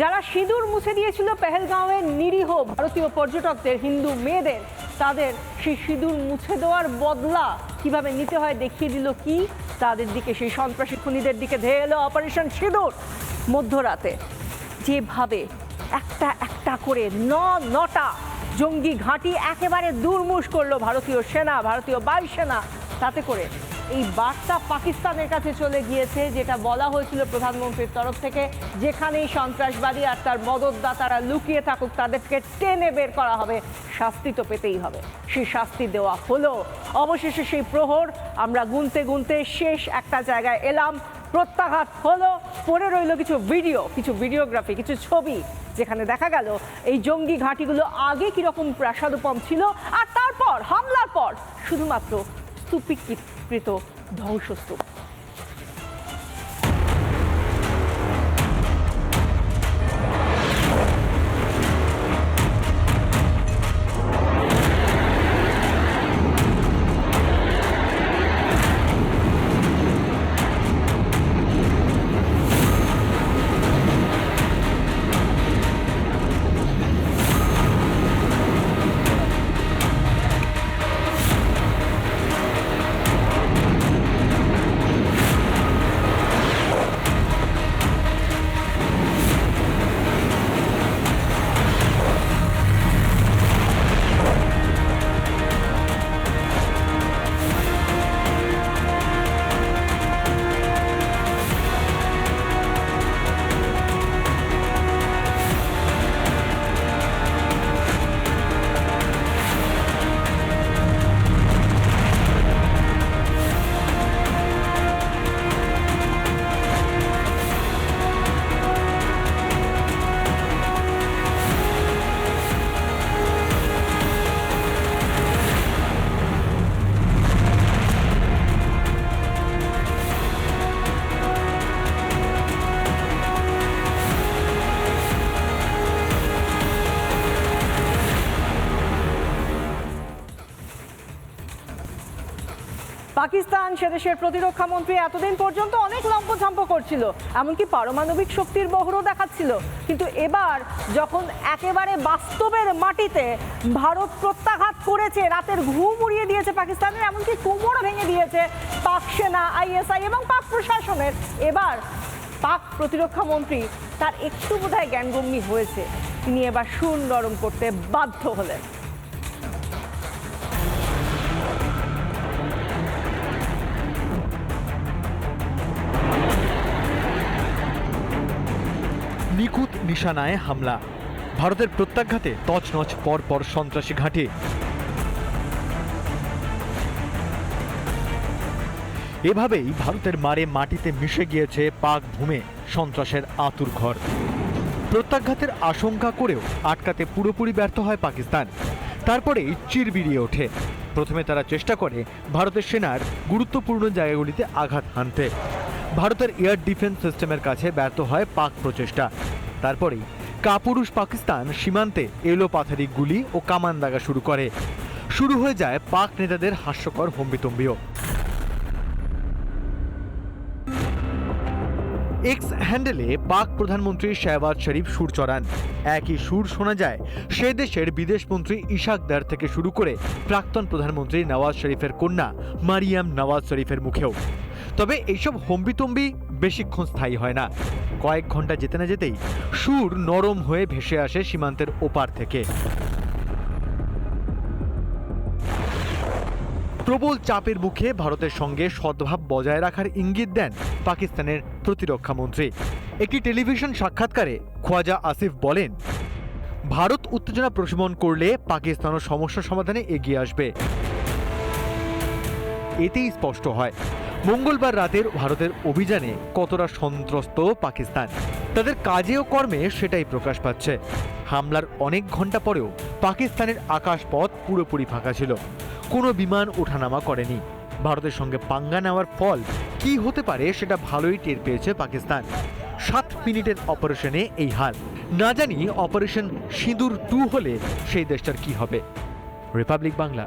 যারা সিঁদুর মুছে দিয়েছিল পেহেলগাঁওয়ের নিরীহ ভারতীয় পর্যটকদের, হিন্দু মেয়েদের, তাদের সেই সিঁদুর মুছে দেওয়ার বদলা কীভাবে নিতে হয়, দেখিয়ে দিল কি? তাদের দিকে সেই সন্ত্রাসী খুনিদের দিকে ধেয়ে এলো অপারেশন সিঁদুর। মধ্যরাতে যেভাবে একটা একটা করে ন নটা জঙ্গি ঘাঁটি একেবারে দুর্মুষ করল ভারতীয় সেনা, ভারতীয় বায়ুসেনা তাতে করে এই বার্তা পাকিস্তানের কাছে চলে গিয়েছে, যেটা বলা হয়েছিল প্রধানমন্ত্রীর তরফ থেকে, যেখানেই সন্ত্রাসবাদী আর তার মদতদাতারা লুকিয়ে থাকুক, তাদেরকে টেনে বের করা হবে। শাস্তি তো পেতেই হবে। সেই শাস্তি দেওয়া হলো। অবশেষে সেই প্রহর, আমরা গুনতে গুনতে শেষ একটা জায়গায় এলাম। প্রত্যাঘাত হলো পরে রইল কিছু ভিডিও, কিছু ভিডিওগ্রাফি, কিছু ছবি, যেখানে দেখা গেল এই জঙ্গি ঘাঁটিগুলো আগে কীরকম প্রাসাদোপম ছিল, আর তারপর, হামলার পর, শুধুমাত্র স্তূপীকৃত ধ্বংসস্তূপ পাকিস্তান সে দেশের প্রতিরক্ষা মন্ত্রী এতদিন পর্যন্ত অনেক লম্পঝম্প করছিল, এমনকি পারমাণবিক শক্তির বহরও দেখাচ্ছিল। কিন্তু এবার যখন একেবারে বাস্তবের মাটিতে ভারত প্রত্যাঘাত করেছে, রাতের ঘুম উড়িয়ে দিয়েছে পাকিস্তানের, এমনকি কোমরও ভেঙে দিয়েছে পাক সেনা, আইএসআই এবং পাক প্রশাসনের, এবার পাক প্রতিরক্ষা মন্ত্রী তার একটু বোধহয় জ্ঞানগম্যি হয়েছে। তিনি এবার সুর নরম করতে বাধ্য হলেন। নিখুঁত নিশানায় হামলা। ভারতের প্রত্যাঘাতে তছনছ পর পর সন্ত্রাসী ঘাঁটি। এভাবেই ভারতের মারে মাটিতে মিশে গিয়েছে পাক ভূমে, সন্ত্রাসের আতুর ঘর। প্রত্যাঘাতের আশঙ্কা করেও আটকাতে পুরোপুরি ব্যর্থ হয় পাকিস্তান। তারপরেই চিরবিরিয়ে ওঠে। প্রথমে তারা চেষ্টা করে ভারতের সেনার গুরুত্বপূর্ণ জায়গাগুলিতে আঘাত হানতে। ভারতের এয়ার ডিফেন্স সিস্টেমের কাছে ব্যর্থ হয় পাক প্রচেষ্টা। তারপরেই কাপুরুষ পাকিস্তান সীমান্তে এলো পাথারি গুলি ও কামান দাগা শুরু করে। শুরু হয়ে যায় পাক নেতাদের হাস্যকর হম্বিতম্বিও। এক্স হ্যান্ডেলে পাক প্রধানমন্ত্রী শাহবাজ শরীফ সুর চড়ান। একই সুর শোনা যায় সে দেশের বিদেশমন্ত্রী ইশাক দার থেকে শুরু করে প্রাক্তন প্রধানমন্ত্রী নওয়াজ শরীফের কন্যা মারিয়াম নওয়াজ শরীফের মুখেও। তবে এইসব হম্বিতম্বি বেশিক্ষণ স্থায়ী হয় না। কয়েক ঘণ্টা যেতে না যেতেই সুর নরম হয়ে ভেসে আসে সীমান্তের ওপার থেকে। প্রবল চাপের মুখে ভারতের সঙ্গে সদ্ভাব বজায় রাখার ইঙ্গিত দেন পাকিস্তানের প্রতিরক্ষা মন্ত্রী। একটি টেলিভিশন সাক্ষাৎকারে খোয়াজা আসিফ বলেন, ভারত উত্তেজনা প্রশমন করলে পাকিস্তানও সমস্যা সমাধানে এগিয়ে আসবে। এতেই স্পষ্ট হয় মঙ্গলবার রাতের ভারতের অভিযানে কতটা সন্ত্রস্ত পাকিস্তান? তাদের কাজে ও কর্মে সেটাই প্রকাশ পাচ্ছে। হামলার অনেক ঘণ্টা পরেও পাকিস্তানের আকাশপথ পুরোপুরি ফাঁকা ছিল। কোনো বিমান ওঠানামা করেনি। ভারতের সঙ্গে পাঙ্গা নেওয়ার ফল কি হতে পারে সেটা ভালোই টের পেয়েছে পাকিস্তান। সাত মিনিটের অপারেশনে এই হাল না জানি অপারেশন সিঁদুর টু হলে সেই দেশটার কি হবে। রিপাবলিক বাংলা।